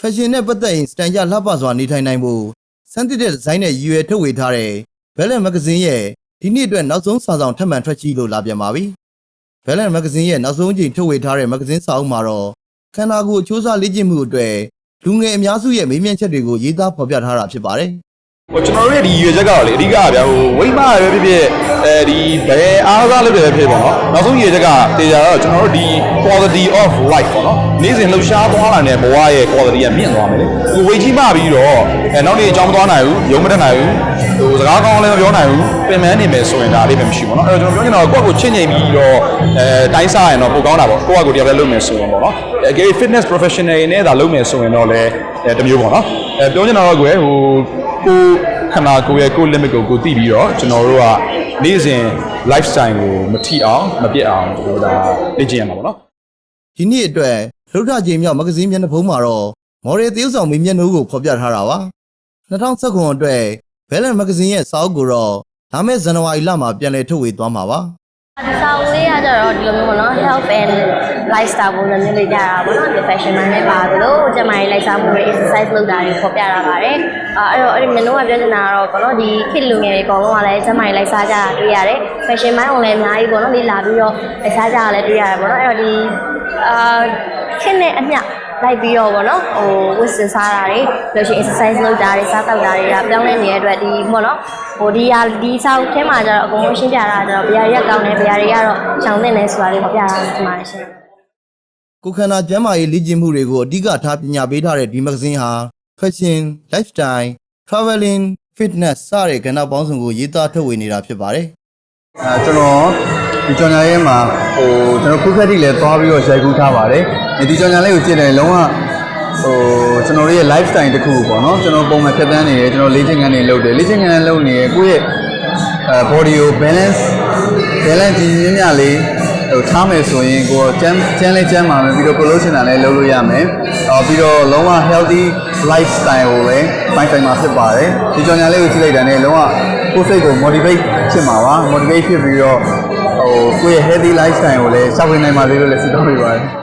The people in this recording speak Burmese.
fashion နဲ့ပတ်သက်ရင်စတန်ကြလှပစွာနေထိုင်နိုင်ဖို့စမ်းသစ်တဲ့ဒီဇိုင်းနဲ့ရည်ရွယ်ထုတ်ဝေထားတဲ့ Balance Magazine ရဲ့ဒီနှစ်အတွက်နောက်ဆုံးစာဆောင်ထပ်မံထွက်ရှိလို့လာပြန်ပါပြီ။ Balance Magazine ရဲ့နောက်ဆုံးအကြိမ်ထုတ်ဝေထားတဲ့ magazine စာအုပ်မှာတော့ခန္ဓာကိုယ်အချိုးအစားလေ့ကျင့်မှုအတွက်လူငယ်အများစုရဲ့မေးမြန်းချက်တွေကိုရေးသားဖော်ပြထားတာဖြစ်ပါတယ်။ ဟိုကျွန်တော်တို့ရဲ့ဒီရွေချက်ကတော့လေအဓိကကဗျာဟိုဝိမရပဲဖြစ်ဖြစ်အဲဒီဘယ်အားကစားလုပ်တယ်ပဲဖြစ်ပေါ့နော်နောက်ဆုံးရွေချက်ကတေချာတော့ကျွန်တော်တို့ဒီ quality of life ပေါ့နော်နေ့စဉ်လှုပ်ရှားသွားလာတဲ့ဘဝရဲ့ quality ကမြင့်သွားမယ်လေဟိုဝေကြီးမှပြီးတော့အဲနောက်နေ့အကြောင်းမသွားနိုင်ဘူးရုံးမတက်နိုင်ဘူးဟိုစကားကောင်းလည်းမပြောနိုင်ဘူးပင်ပန်းနေမယ်ဆိုရင်ဒါလေးပဲမရှိဘူးပေါ့နော်အဲ့တော့ကျွန်တော်ပြောချင်တာကကိုယ့်ကိုချင့်ချိန်ပြီးတော့အဲတိုင်းစားရင်တော့ပိုကောင်းတာပေါ့ကိုယ့်အကိုတရားပဲလုပ်မယ်ဆိုရင်ပေါ့နော်အဲ gay fitness professional တွေနဲ့ဒါလုပ်မယ်ဆိုရင်တော့လည်းအဲတစ်မျိုးပေါ့နော် အဲပြောချင်တာတော့ကိုယ်ဟိုကိုခန္ဓာကိုယ်ရဲ့ကိုယ် limit ကိုကိုသိပြီးတော့ကျွန်တော်တို့ကနေ့စဉ် lifestyle ကိုမထိအောင်မပြတ်အောင်ကျွန်တော်တို့ဒါလေ့ကျင့်ရမှာပေါ့နော်ဒီနေ့အတွက်လှုပ်ထခြင်းမြောက်မဂ္ဂဇင်းမျက်နှာဖုံးမှာတော့မော်ဒယ်သရုပ်ဆောင်မင်းမျက်နှာကိုဖော်ပြထားတာပါ2019အတွက် Balance မဂ္ဂဇင်းရဲ့စာအုပ်ကိုတော့လာမယ့်ဇန်နဝါရီလမှာပြန်လည်ထုတ်ဝေသွားမှာပါဒီ စာအုပ်လေးကကြတော့ဒီလိုမျိုးပေါ့နော် health and lifestyle ပုံစံမျိုးလေးကြတာပေါ့နော်ဒီ fashion မှနဲ့ပါသလိုကျန်းမာရေးလိုက်စားမှုတွေ exercise လုပ်တာတွေဖော်ပြတာပါတယ်အာအဲ့တော့အဲ့ဒီမင်းတို့ကပြောနေတာကတော့ပေါ့နော်ဒီခေတ်လူငယ်တွေအကုန်လုံးကလည်းကျန်းမာရေးလိုက်စားကြတာတွေ့ရတယ် fashion မိုင်းအောင်လည်းအများကြီးပေါ့နော်ဒီလာပြီးတော့လိုက်စားကြတာလည်းတွေ့ရတယ်ပေါ့နော်အဲ့တော့ဒီ အာခေတ်နဲ့အမျှလိုက်ပြီးတော့ဗောနော်ဟိုဝတ်စင်စားတာတွေလို့ရှိရင် exercise လုပ်တာတွေစားတောက်တာတွေကပြောင်းလဲနေတဲ့အတွက်ဒီပေါ့နော်ဟိုဒီဟာဒီစောက်ထဲမှာကျတော့အကုန်လုံးရှင်းပြတာကျတော့ဘယ်ဟာတွေကကောင်းတယ်ဘယ်ဟာတွေကတော့ရှောင်သင့်တယ်ဆိုတာလေးဖော်ပြတာဖြစ်ပါတယ်ရှင်ကိုယ်ခန္ဓာကျန်းမာရေးလေ့ကျင့်မှုတွေကိုအဓိကထားပညာပေးထားတဲ့ဒီမဂ္ဂဇင်းဟာ fashion, lifestyle, traveling, fitness စတဲ့ကဏ္ဍပေါင်းစုံကိုရေးသားထုတ်ဝေနေတာဖြစ်ပါတယ်အဲကျွန်တော်ဒီကြော်ညာရေးမှာ ဟိုကျွန်တော်ခုခက်တိလည်းသွားပြီးတော့ရိုက်ကူးထားပါတယ်ဒီကြော်ညာလေးကိုကြည့်တယ်လုံးဝဟိုကျွန်တော်တို့ရဲ့ lifestyle တစ်ခုပေါ့နော်ကျွန်တော်ပုံမှန်ဖြတ်သန်းနေတယ်ကျွန်တော်လေ့ကျင့်ခန်းတွေလုပ်တယ်လေ့ကျင့်ခန်းလုပ်နေရကိုယ့်ရဲ့အဲ body ကို balance balance ကြီးမြမြလေးဟိုထားမယ်ဆိုရင်ကိုယ်ကျန်းကျန်းလေးကျန်းပါမယ်ပြီးတော့ကိုလို့ချင်တာလည်းလုပ်လို့ရမယ်အော်ပြီးတော့လုံးဝ healthy lifestyle ကိုလည်းပိုင်ပိုင်မှာဖြစ်ပါတယ်ဒီကြော်ညာလေးကိုကြည့်လိုက်တာနဲ့လုံးဝကိုယ်စိတ်ကို motivate ဖြစ်မှာပါ motivate ဖြစ်ပြီးတော့ ဟိုကိုယ့်ရဲ့ healthy lifestyle ကိုလည်းစောင့်ဝင်နိုင်ပါလေလို့လည်းဆုတောင်းပေးပါတယ်